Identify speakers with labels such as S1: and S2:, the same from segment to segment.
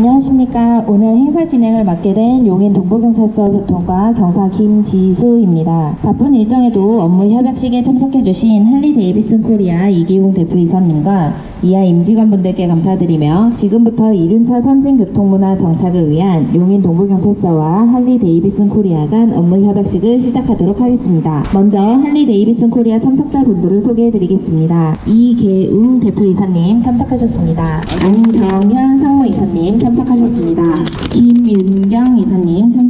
S1: 안녕하십니까. 오늘 행사 진행을 맡게 된 용인 동부경찰서 교통과 경사 김지수입니다. 바쁜 일정에도 업무 협약식에 참석해주신 할리 데이비슨 코리아 이기웅 대표이사님과 이하 임직원분들께 감사드리며 지금부터 이륜차 선진 교통문화 정착을 위한 용인 동부경찰서와 할리 데이비슨 코리아 간 업무 협약식을 시작하도록 하겠습니다. 먼저 할리 데이비슨 코리아 참석자분들을 소개해드리겠습니다. 이계웅 대표이사님 참석하셨습니다. 안정현 상무이사님 참석하셨습니다. 김윤경 이사님 참석하셨습니다.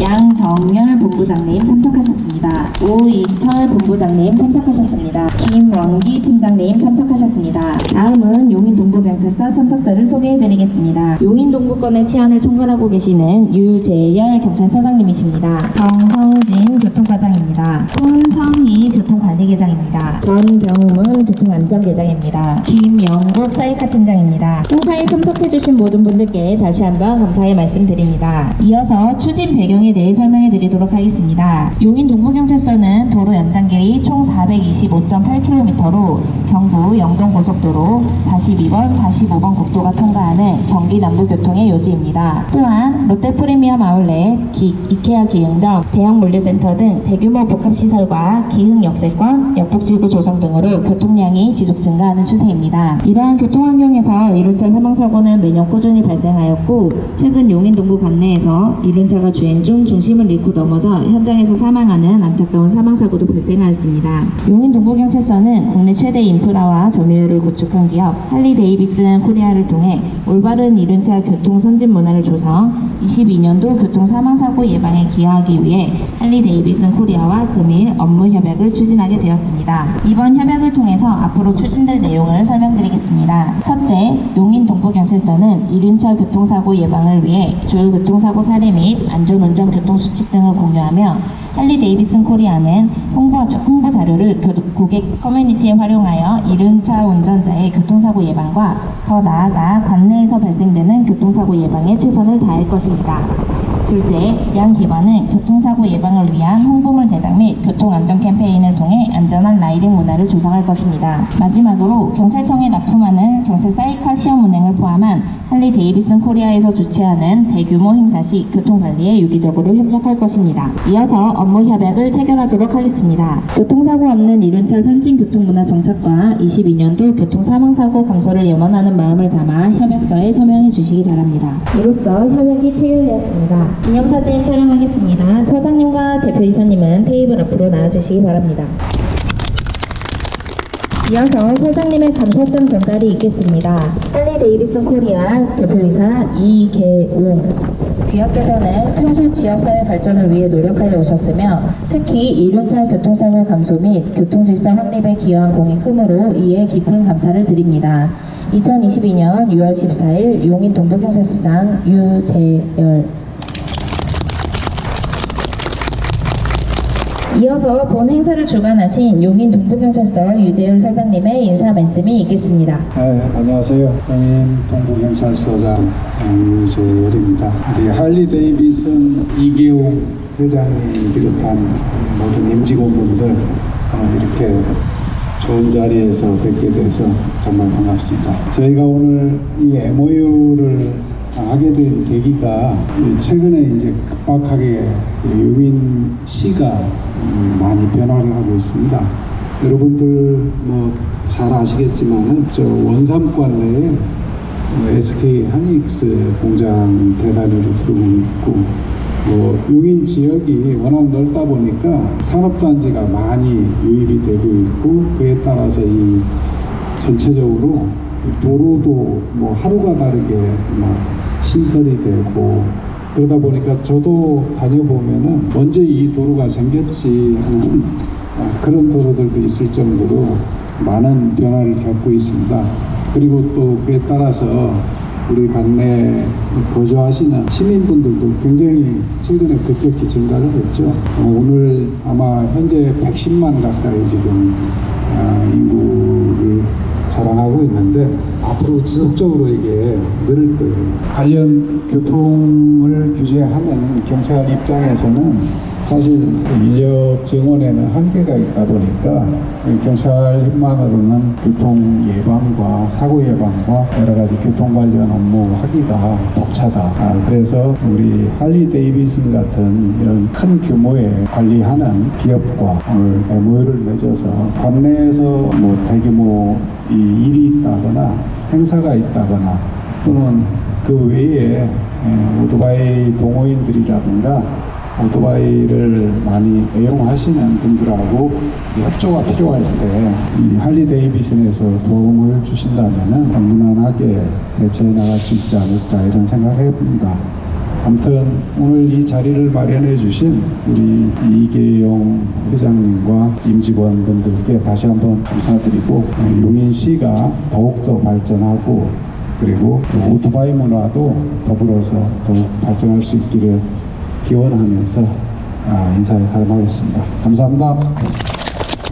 S1: 양정열 본부장님 참석하셨습니다. 오이철 본부장님 참석하셨습니다. 김원기 팀장님 참석하셨습니다. 다음은 용인 동부경찰서 참석자를 소개해드리겠습니다. 용인 동부권의 치안을 총괄하고 계시는 유재열 경찰서장님이십니다. 정성진 교통과장입니다. 손성희 교통관리계장입니다. 전병문 교통안전계장입니다. 김영국 사이카 팀장입니다. 행사에 참석해주신 모든 분들께 다시 한번 감사의 말씀드립니다. 이어서 추진 배경에 대해 설명해 드리도록 하겠습니다. 용인 동부경찰서는 도로 연장길이 총 425.8km로 경부 영동고속도로 42번, 45번 국도가 통과하는 경기 남부교통의 요지입니다. 또한 롯데프리미엄 아울렛, 기, 이케아 기흥점, 대형 물류센터 등 대규모 복합시설과 기흥 역세권, 역복지구 조성 등으로 교통량이 지속 증가하는 추세입니다. 이러한 교통환경에서 이륜차 사망사고는 매년 꾸준히 발생하였고 최근 용인 동부 관내에서 이륜 차가 주행 중 중심을 잃고 넘어져 현장에서 사망하는 안타까운 사망사고도 발생하였습니다. 용인 동부경찰서는 국내 최대 인프라와 점유율을 구축한 기업 할리 데이비슨 코리아를 통해 올바른 이륜차 교통 선진 문화를 조성, 22년도 교통 사망사고 예방에 기여하기 위해 할리 데이비슨 코리아와 금일 업무 협약을 추진하게 되었습니다. 이번 협약을 통해서 앞으로 추진될 내용을 설명드리겠습니다. 첫째, 용인 동부경찰서는 이륜차 교통사고 예방을 위해 주요 교통사고 사례 및 안전운전 교통수칙 등을 공유하며 할리 데이비슨 코리아는 홍보, 홍보 자료를 교- 고객 커뮤니티에 활용하여 이륜차 운전자의 교통사고 예방과 더 나아가 관내에서 발생되는 교통사고 예방에 최선을 다할 것입니다. 둘째, 양 기관은 교통사고 예방을 위한 홍보물 제작 및 교통안전 캠페인을 통해 안전한 라이딩 문화를 조성할 것입니다. 마지막으로 경찰청에 납품하는 경찰 사이카 시험 운행을 포함한 할리 데이비슨 코리아에서 주최하는 대규모 행사 시 교통관리에 유기적으로 협력할 것입니다. 이어서 업무 협약을 체결하도록 하겠습니다. 교통사고 없는 이륜차 선진 교통문화 정착과 22년도 교통사망사고 감소를 염원하는 마음을 담아 협약서에 서명해 주시기 바랍니다. 이로써 협약이 체결되었습니다. 기념사진 촬영하겠습니다. 서장님과 대표이사님은 테이블 앞으로 나와주시기 바랍니다. 이어서 서장님의 감사장 전달이 있겠습니다. 할리 데이비슨 코리아 대표이사 이계웅 귀하께서는 평소 지역사회 발전을 위해 노력하여 오셨으며 특히 이륜차 교통사고 감소 및 교통질서 확립에 기여한 공이 크므로 이에 깊은 감사를 드립니다. 2022년 6월 14일 용인 동부경찰서장 유재열 이어서 본 행사를 주관하신 용인 동부경찰서 유재열 사장님의 인사 말씀이 있겠습니다.
S2: 네, 안녕하세요. 용인 동부경찰서장 어, 유재열입니다. 우리 할리 데이비슨 이기웅 회장님 비롯한 모든 임직원분들 어, 이렇게 좋은 자리에서 뵙게 돼서 정말 반갑습니다. 저희가 오늘 이 MOU를 하게 된 계기가 이 최근에 이제 급박하게 이 용인 시가 음, 많이 변화를 하고 있습니다. 여러분들 뭐 잘 아시겠지만은 저 원삼관 내에 어, SK 하이닉스 공장이 대단히로 들어오고 있고 뭐 용인 지역이 워낙 넓다 보니까 산업단지가 많이 유입이 되고 있고 그에 따라서 이 전체적으로 이 도로도 뭐 하루가 다르게 막 신설이 되고 그러다 보니까 저도 다녀보면은 언제 이 도로가 생겼지 하는 아, 그런 도로들도 있을 정도로 많은 변화를 겪고 있습니다. 그리고 또 그에 따라서 우리 관내 거주하시는 시민분들도 굉장히 최근에 급격히 증가를 했죠. 어, 오늘 아마 현재 110만 가까이 지금 아, 인구를 자랑하고 있는데 앞으로 지속적으로 이게 늘을 거예요. 관련 교통을 규제하는 경찰 입장에서는 사실 인력 증원에는 한계가 있다 보니까 경찰 힘만으로는 교통 예방과 사고 예방과 여러 가지 교통 관련 업무 하기가 벅차다. 아, 그래서 우리 할리 데이비슨 같은 이런 큰 규모의 관리하는 기업과 오늘 MOU를 맺어서 관내에서 뭐 대규모 이 일이 있다거나 행사가 있다거나 또는 그 외에 에, 오토바이 동호인들이라든가 오토바이를 많이 애용하시는 분들하고 이 협조가 필요할 때 이 할리 데이비슨에서 도움을 주신다면은 무난하게 대처해 나갈 수 있지 않을까 이런 생각을 해봅니다. 아무튼 오늘 이 자리를 마련해 주신 우리 이계용 회장님과 임직원분들께 다시 한번 감사드리고 에, 용인시가 더욱더 발전하고 그리고 그 오토바이 문화도 더불어서 더욱 발전할 수 있기를 기원하면서 아, 인사를 다름하겠습니다. 감사합니다.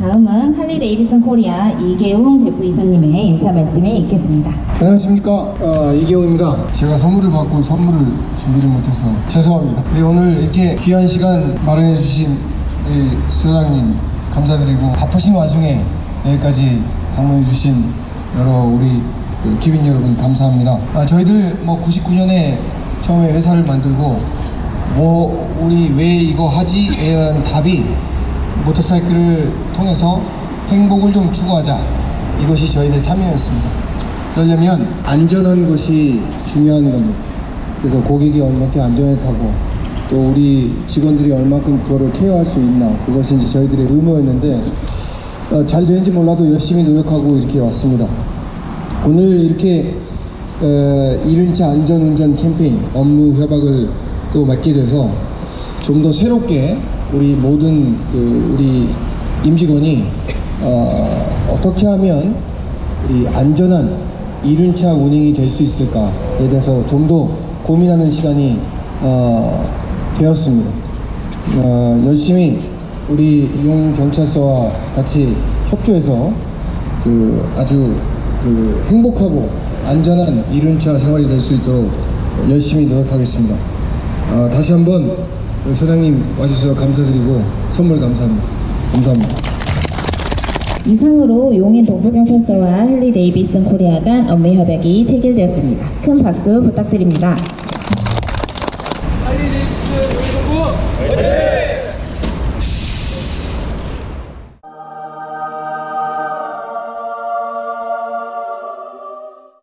S1: 다음은 할리 데이비슨 코리아 이계웅 대표이사님의 인사 말씀이 있겠습니다.
S3: 안녕하십니까 어, 이계호입니다 제가 선물을 받고 선물을 준비를 못해서 죄송합니다 네 오늘 이렇게 귀한 시간 마련해 주신 이 소장님 감사드리고 바쁘신 와중에 여기까지 방문해 주신 여러 우리 그 기빈 여러분 감사합니다 아, 저희들 뭐 99년에 처음에 회사를 만들고 뭐 우리 왜 이거 하지에 대한 답이 모터사이클을 통해서 행복을 좀 추구하자 이것이 저희들 사명이었습니다 그러려면 안전한 것이 중요한 겁니다. 그래서 고객이 얼마큼 안전하게 타고 또 우리 직원들이 얼마큼 그거를 케어할 수 있나 그것이 이제 저희들의 의무였는데 어, 잘 되는지 몰라도 열심히 노력하고 이렇게 왔습니다. 오늘 이렇게 어, 이륜차 안전운전 캠페인 업무 협약을 또 맡게 돼서 좀 더 새롭게 우리 모든 그 우리 임직원이 어, 어떻게 하면 이 안전한 이륜차 운행이 될 수 있을까에 대해서 좀 더 고민하는 시간이 어, 되었습니다. 어, 열심히 우리 이용 경찰서와 같이 협조해서 그 아주 그 행복하고 안전한 이륜차 생활이 될 수 있도록 열심히 노력하겠습니다. 어, 다시 한번 우리 소장님 와주셔서 감사드리고 선물 감사합니다. 감사합니다.
S1: 이상으로 용인 동부경찰서와 할리 데이비슨 코리아 간 업무 협약이 체결되었습니다. 큰 박수 부탁드립니다.
S4: 할리 데이비스 우리 본부